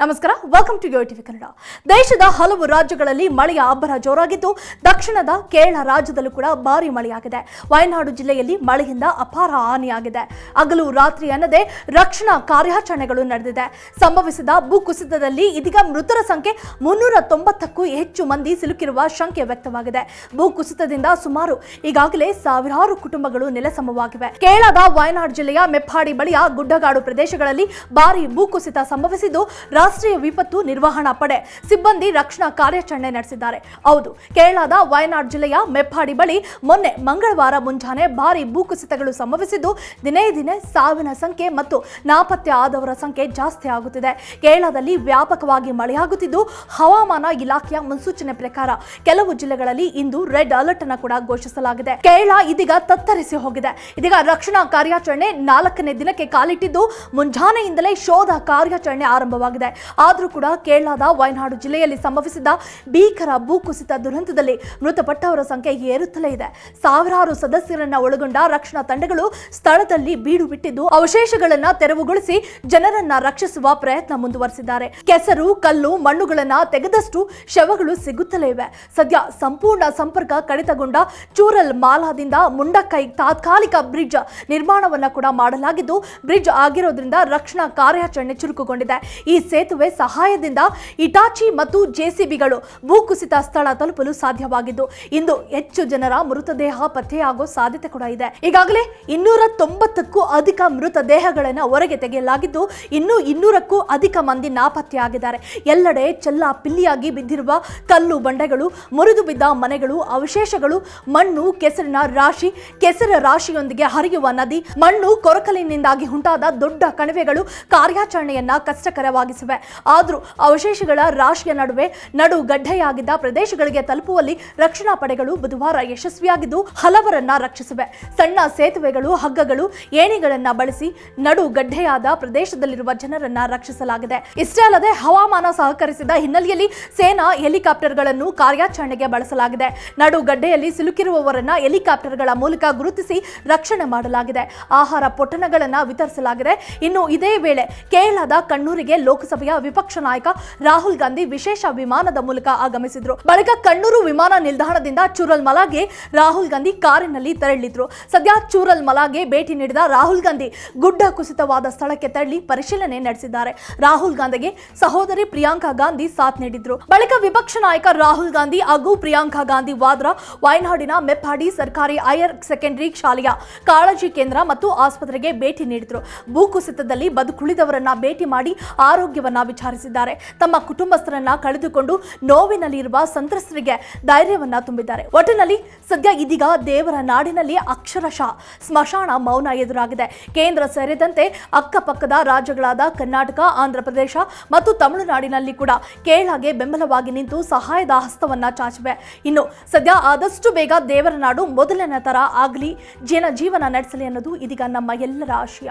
ನಮಸ್ಕಾರ welcome to TV Kannada ದೇಶದ ಹಲವು ರಾಜ್ಯಗಳಲ್ಲಿ ಮಳೆಯ ಅಬ್ಬರ ಜೋರಾಗಿದ್ದು, ದಕ್ಷಿಣದ ಕೇರಳ ರಾಜ್ಯದಲ್ಲೂ ಕೂಡ ಭಾರಿ ಮಳೆಯಾಗಿದೆ. ವಯನಾಡು ಜಿಲ್ಲೆಯಲ್ಲಿ ಮಳೆಯಿಂದ ಅಪಾರ ಹಾನಿಯಾಗಿದೆ. ಹಗಲು ರಾತ್ರಿ ಅನ್ನದೇ ರಕ್ಷಣಾ ಕಾರ್ಯಾಚರಣೆಗಳು ನಡೆದಿದೆ. ಸಂಭವಿಸಿದ ಭೂಕುಸಿತದಲ್ಲಿ ಇದೀಗ ಮೃತರ ಸಂಖ್ಯೆ ಮುನ್ನೂರ ತೊಂಬತ್ತಕ್ಕೂ ಹೆಚ್ಚು ಮಂದಿ ಸಿಲುಕಿರುವ ಶಂಕೆ ವ್ಯಕ್ತವಾಗಿದೆ. ಭೂಕುಸಿತದಿಂದ ಸುಮಾರು ಈಗಾಗಲೇ ಸಾವಿರಾರು ಕುಟುಂಬಗಳು ನೆಲಸಮವಾಗಿವೆ. ಕೇರಳದ ವಯನಾಡು ಜಿಲ್ಲೆಯ ಮೆಪ್ಪಾಡಿ ಬಳಿಯ ಗುಡ್ಡಗಾಡು ಪ್ರದೇಶಗಳಲ್ಲಿ ಭಾರಿ ಭೂಕುಸಿತ ಸಂಭವಿಸಿದ್ದು ರಾಷ್ಟ್ರೀಯ ವಿಪತ್ತು ನಿರ್ವಹಣಾ ಪಡೆ ಸಿಬ್ಬಂದಿ ರಕ್ಷಣಾ ಕಾರ್ಯಾಚರಣೆ ನಡೆಸಿದ್ದಾರೆ. ಹೌದು, ಕೇರಳದ ವಯನಾಡ್ ಜಿಲ್ಲೆಯ ಮೆಪ್ಪಾಡಿ ಬಳಿ ಮೊನ್ನೆ ಮಂಗಳವಾರ ಮುಂಜಾನೆ ಭಾರಿ ಭೂಕುಸಿತಗಳು ಸಂಭವಿಸಿದ್ದು, ದಿನೇ ದಿನೇ ಸಾವಿನ ಸಂಖ್ಯೆ ಮತ್ತು ನಾಪತ್ತೆ ಆದವರ ಸಂಖ್ಯೆ ಜಾಸ್ತಿ ಆಗುತ್ತಿದೆ. ಕೇರಳದಲ್ಲಿ ವ್ಯಾಪಕವಾಗಿ ಮಳೆಯಾಗುತ್ತಿದ್ದು, ಹವಾಮಾನ ಇಲಾಖೆಯ ಮುನ್ಸೂಚನೆ ಪ್ರಕಾರ ಕೆಲವು ಜಿಲ್ಲೆಗಳಲ್ಲಿ ಇಂದು ರೆಡ್ ಅಲರ್ಟ್ ಅನ್ನು ಕೂಡ ಘೋಷಿಸಲಾಗಿದೆ. ಕೇರಳ ಇದೀಗ ತತ್ತರಿಸಿ ಹೋಗಿದೆ. ಇದೀಗ ರಕ್ಷಣಾ ಕಾರ್ಯಾಚರಣೆ ನಾಲ್ಕನೇ ದಿನಕ್ಕೆ ಕಾಲಿಟ್ಟಿದ್ದು, ಮುಂಜಾನೆಯಿಂದಲೇ ಶೋಧ ಕಾರ್ಯಾಚರಣೆ ಆರಂಭವಾಗಿದೆ. ಆದರೂ ಕೂಡ ಕೇರಳದ ವಯನಾಡು ಜಿಲ್ಲೆಯಲ್ಲಿ ಸಂಭವಿಸಿದ ಭೀಕರ ಭೂಕುಸಿತ ದುರಂತದಲ್ಲಿ ಮೃತಪಟ್ಟವರ ಸಂಖ್ಯೆ ಏರುತ್ತಲೇ ಇದೆ. ಸಾವಿರಾರು ಸದಸ್ಯರನ್ನ ಒಳಗೊಂಡ ರಕ್ಷಣಾ ತಂಡಗಳು ಸ್ಥಳದಲ್ಲಿ ಬೀಡು ಬಿಟ್ಟಿದ್ದು, ಅವಶೇಷಗಳನ್ನ ತೆರವುಗೊಳಿಸಿ ಜನರನ್ನ ರಕ್ಷಿಸುವ ಪ್ರಯತ್ನ ಮುಂದುವರೆಸಿದ್ದಾರೆ. ಕೆಸರು, ಕಲ್ಲು, ಮಣ್ಣುಗಳನ್ನ ತೆಗೆದಷ್ಟು ಶವಗಳು ಸಿಗುತ್ತಲೇ ಇವೆ. ಸದ್ಯ ಸಂಪೂರ್ಣ ಸಂಪರ್ಕ ಕಡಿತಗೊಂಡ ಚೂರಲ್ ಮಾಲಾದಿಂದ ಮುಂಡಕ್ಕೈ ತಾತ್ಕಾಲಿಕ ಬ್ರಿಡ್ಜ್ ನಿರ್ಮಾಣವನ್ನ ಕೂಡ ಮಾಡಲಾಗಿದ್ದು, ಬ್ರಿಡ್ಜ್ ಆಗಿರೋದ್ರಿಂದ ರಕ್ಷಣಾ ಕಾರ್ಯಾಚರಣೆ ಚುರುಕುಗೊಂಡಿದೆ. ಈ ಸಹಾಯದಿಂದ ಇಟಾಚಿ ಮತ್ತು ಜೆಸಿಬಿಗಳು ಭೂಕುಸಿತ ಸ್ಥಳ ತಲುಪಲು ಸಾಧ್ಯವಾಗಿದ್ದು, ಇಂದು ಹೆಚ್ಚು ಜನರ ಮೃತದೇಹ ಪತ್ತೆಯಾಗೋ ಸಾಧ್ಯತೆ ಕೂಡ ಇದೆ. ಈಗಾಗಲೇ ಇನ್ನೂರ ತೊಂಬತ್ತಕ್ಕೂ ಅಧಿಕ ಮೃತದೇಹಗಳನ್ನು ಹೊರಗೆ ತೆಗೆಯಲಾಗಿದ್ದು, ಇನ್ನೂ ಇನ್ನೂರಕ್ಕೂ ಅಧಿಕ ಮಂದಿ ನಾಪತ್ತೆಯಾಗಿದ್ದಾರೆ. ಎಲ್ಲೆಡೆ ಚೆಲ್ಲ ಪಿಲ್ಲಿಯಾಗಿ ಬಿದ್ದಿರುವ ಕಲ್ಲು ಬಂಡೆಗಳು, ಮುರಿದು ಬಿದ್ದ ಮನೆಗಳು, ಅವಶೇಷಗಳು, ಮಣ್ಣು, ಕೆಸರಿನ ರಾಶಿ, ಕೆಸರ ರಾಶಿಯೊಂದಿಗೆ ಹರಿಯುವ ನದಿ, ಮಣ್ಣು ಕೊರಕಲಿನಿಂದಾಗಿ ಉಂಟಾದ ದೊಡ್ಡ ಕಣಿವೆಗಳು ಕಾರ್ಯಾಚರಣೆಯನ್ನ ಕಷ್ಟಕರವಾಗಿಸಿವೆ. ಆದರೂ ಅವಶೇಷಗಳ ರಾಶಿಯ ನಡುವೆ ನಡು ಗಡ್ಡೆಯಾಗಿದ್ದ ಪ್ರದೇಶಗಳಿಗೆ ತಲುಪುವಲ್ಲಿ ರಕ್ಷಣಾ ಪಡೆಗಳು ಬುಧವಾರ ಯಶಸ್ವಿಯಾಗಿದ್ದು ಹಲವರನ್ನ ರಕ್ಷಿಸಿವೆ. ಸಣ್ಣ ಸೇತುವೆಗಳು, ಹಗ್ಗಗಳು, ಏಣಿಗಳನ್ನ ಬಳಸಿ ನಡು ಗಡ್ಡೆಯಾದ ಪ್ರದೇಶದಲ್ಲಿರುವ ಜನರನ್ನ ರಕ್ಷಿಸಲಾಗಿದೆ. ಇಷ್ಟೇ ಅಲ್ಲದೆ ಹವಾಮಾನ ಸಹಕರಿಸಿದ ಹಿನ್ನೆಲೆಯಲ್ಲಿ ಸೇನಾ ಹೆಲಿಕಾಪ್ಟರ್ಗಳನ್ನು ಕಾರ್ಯಾಚರಣೆಗೆ ಬಳಸಲಾಗಿದೆ. ನಡು ಗಡ್ಡೆಯಲ್ಲಿ ಸಿಲುಕಿರುವವರನ್ನ ಹೆಲಿಕಾಪ್ಟರ್ಗಳ ಮೂಲಕ ಗುರುತಿಸಿ ರಕ್ಷಣೆ ಮಾಡಲಾಗಿದೆ. ಆಹಾರ ಪೊಟ್ಟಣಗಳನ್ನ ವಿತರಿಸಲಾಗಿದೆ. ಇನ್ನು ಇದೇ ವೇಳೆ ಕೇರಳದ ಕಣ್ಣೂರಿಗೆ ಲೋಕಸಭೆಯ ವಿಪಕ್ಷ ನಾಯಕ ರಾಹುಲ್ ಗಾಂಧಿ ವಿಶೇಷ ವಿಮಾನದ ಮೂಲಕ ಆಗಮಿಸಿದ್ರು. ಬಳಿಕ ಕಣ್ಣೂರು ವಿಮಾನ ನಿಲ್ದಾಣದಿಂದ ಚೂರಲ್ ಮಲಾಗೆ ರಾಹುಲ್ ಗಾಂಧಿ ಕಾರಿನಲ್ಲಿ ತೆರಳಿದ್ರು. ಸದ್ಯ ಚೂರಲ್ ಮಲಾಗೆ ಭೇಟಿ ನೀಡಿದ ರಾಹುಲ್ ಗಾಂಧಿ ಗುಡ್ಡ ಕುಸಿತವಾದ ಸ್ಥಳಕ್ಕೆ ತೆರಳಿ ಪರಿಶೀಲನೆ ನಡೆಸಿದ್ದಾರೆ. ರಾಹುಲ್ ಗಾಂಧಿಗೆ ಸಹೋದರಿ ಪ್ರಿಯಾಂಕಾ ಗಾಂಧಿ ಸಾಥ್ ನೀಡಿದ್ರು. ಬಳಿಕ ವಿಪಕ್ಷ ನಾಯಕ ರಾಹುಲ್ ಗಾಂಧಿ ಹಾಗೂ ಪ್ರಿಯಾಂಕಾ ಗಾಂಧಿ ವಾದ್ರಾ, ವಯನಾಡಿನ ಮೆಪ್ಪಾಡಿ ಸರ್ಕಾರಿ ಹೈಯರ್ ಸೆಕೆಂಡರಿ ಶಾಲೆಯ ಕಾಳಜಿ ಕೇಂದ್ರ ಮತ್ತು ಆಸ್ಪತ್ರೆಗೆ ಭೇಟಿ ನೀಡಿದ್ರು. ಭೂಕುಸಿತದಲ್ಲಿ ಬದುಕುಳಿದವರನ್ನ ಭೇಟಿ ಮಾಡಿ ಆರೋಗ್ಯವನ್ನ ವಿಚಾರಿಸಿದ್ದಾರೆ. ತಮ್ಮ ಕುಟುಂಬಸ್ಥರನ್ನ ಕಳೆದುಕೊಂಡು ನೋವಿನಲ್ಲಿರುವ ಸಂತ್ರಸ್ತರಿಗೆ ಧೈರ್ಯವನ್ನ ತುಂಬಿದ್ದಾರೆ. ಒಟ್ಟಿನಲ್ಲಿ ಸದ್ಯ ಇದೀಗ ದೇವರ ನಾಡಿನಲ್ಲಿ ಅಕ್ಷರಶಃ ಸ್ಮಶಾನ ಮೌನ ಎದುರಾಗಿದೆ. ಕೇಂದ್ರ ಸೇರಿದಂತೆ ಅಕ್ಕಪಕ್ಕದ ರಾಜ್ಯಗಳಾದ ಕರ್ನಾಟಕ, ಆಂಧ್ರಪ್ರದೇಶ ಮತ್ತು ತಮಿಳುನಾಡಿನಲ್ಲಿ ಕೂಡ ಕೇರಳಗೆ ಬೆಂಬಲವಾಗಿ ನಿಂತು ಸಹಾಯದ ಹಸ್ತವನ್ನ ಚಾಚಿವೆ. ಇನ್ನು ಸದ್ಯ ಆದಷ್ಟು ಬೇಗ ದೇವರ ನಾಡು ಮೊದಲನೇ ತರ ಆಗಲಿ ಜನ ಜೀವನ ನಡೆಸಲಿ ಅನ್ನೋದು ಇದೀಗ ನಮ್ಮ ಎಲ್ಲರ ಆಶಯ.